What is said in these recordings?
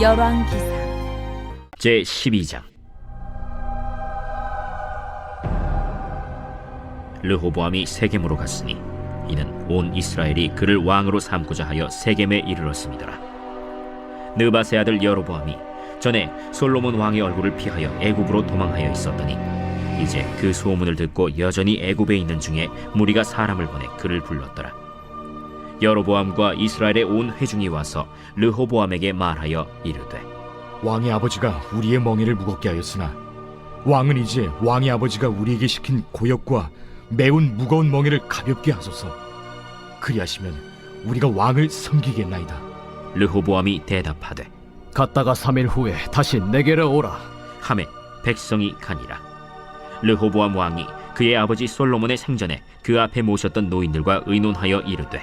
열왕기상 제 12장 르호보암이 세겜으로 갔으니 이는 온 이스라엘이 그를 왕으로 삼고자 하여 세겜에 이르렀습니다. 느바세 아들 여로보암이 전에 솔로몬 왕의 얼굴을 피하여 애굽으로 도망하여 있었더니 이제 그 소문을 듣고 여전히 애굽에 있는 중에 무리가 사람을 보내 그를 불렀더라. 여로보암과 이스라엘의 온 회중이 와서 르호보암에게 말하여 이르되 왕의 아버지가 우리의 멍에를 무겁게 하였으나 왕은 이제 왕의 아버지가 우리에게 시킨 고역과 매운 무거운 멍에를 가볍게 하소서. 그리하시면 우리가 왕을 섬기겠나이다. 르호보암이 대답하되 갔다가 3일 후에 다시 내게로 오라. 함에 백성이 가니라 르호보암 왕이 그의 아버지 솔로몬의 생전에 그 앞에 모셨던 노인들과 의논하여 이르되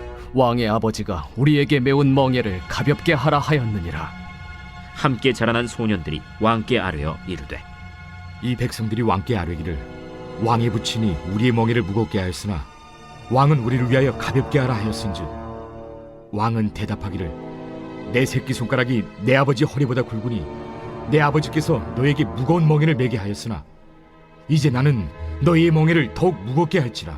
왕의 아버지가 우리에게 매운 멍에를 가볍게 하라 하였느니라. 함께 자라난 소년들이 왕께 아뢰어 이르되 이 백성들이 왕께 아뢰기를 왕의 부친이 우리의 멍에를 무겁게 하였으나 왕은 우리를 위하여 가볍게 하라 하였은즉 왕은 대답하기를 내 새끼 손가락이 내 아버지 허리보다 굵으니 내 아버지께서 너에게 무거운 멍에를 매게 하였으나 이제 나는 너희의 멍에를 더욱 무겁게 할지라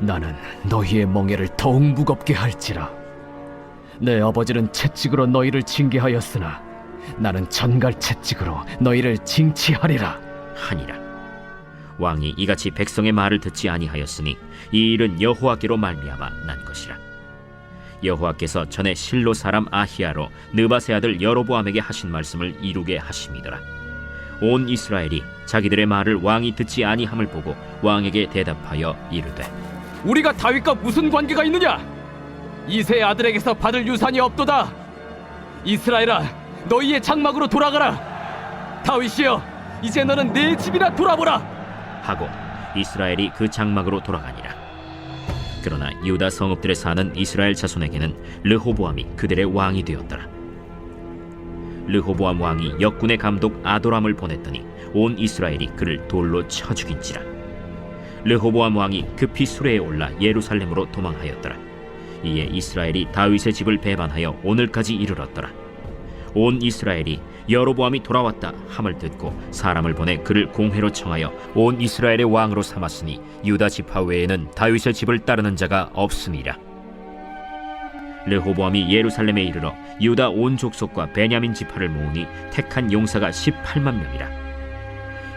나는 너희의 멍에를 더욱 무겁게 할지라. 내 아버지는 채찍으로 너희를 징계하였으나 나는 전갈 채찍으로 너희를 징치하리라. 하니라 왕이 이같이 백성의 말을 듣지 아니하였으니 이 일은 여호와께로 말미암아 난 것이라 여호와께서 전에 실로 사람 아히야로 느바세 아들 여로보암에게 하신 말씀을 이루게 하심이더라 온 이스라엘이 자기들의 말을 왕이 듣지 아니함을 보고 왕에게 대답하여 이르되 우리가 다윗과 무슨 관계가 있느냐? 이세의 아들에게서 받을 유산이 없도다. 이스라엘아, 너희의 장막으로 돌아가라. 다윗이여, 이제 너는 내 집이나 돌아보라. 하고 이스라엘이 그 장막으로 돌아가니라. 그러나 유다 성읍들에 사는 이스라엘 자손에게는 르호보암이 그들의 왕이 되었더라. 르호보암 왕이 역군의 감독 아도람을 보냈더니 온 이스라엘이 그를 돌로 쳐 죽인지라. 르호보암 왕이 급히 수레에 올라 예루살렘으로 도망하였더라. 이에 이스라엘이 다윗의 집을 배반하여 오늘까지 이르렀더라. 온 이스라엘이 여로보암이 돌아왔다 함을 듣고 사람을 보내 그를 공회로 청하여 온 이스라엘의 왕으로 삼았으니 유다 지파 외에는 다윗의 집을 따르는 자가 없음이라. 르호보암이 예루살렘에 이르러 유다 온 족속과 베냐민 지파를 모으니 택한 용사가 18만 명이라.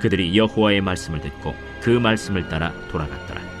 그들이 여호와의 말씀을 듣고 그 말씀을 따라 돌아갔더라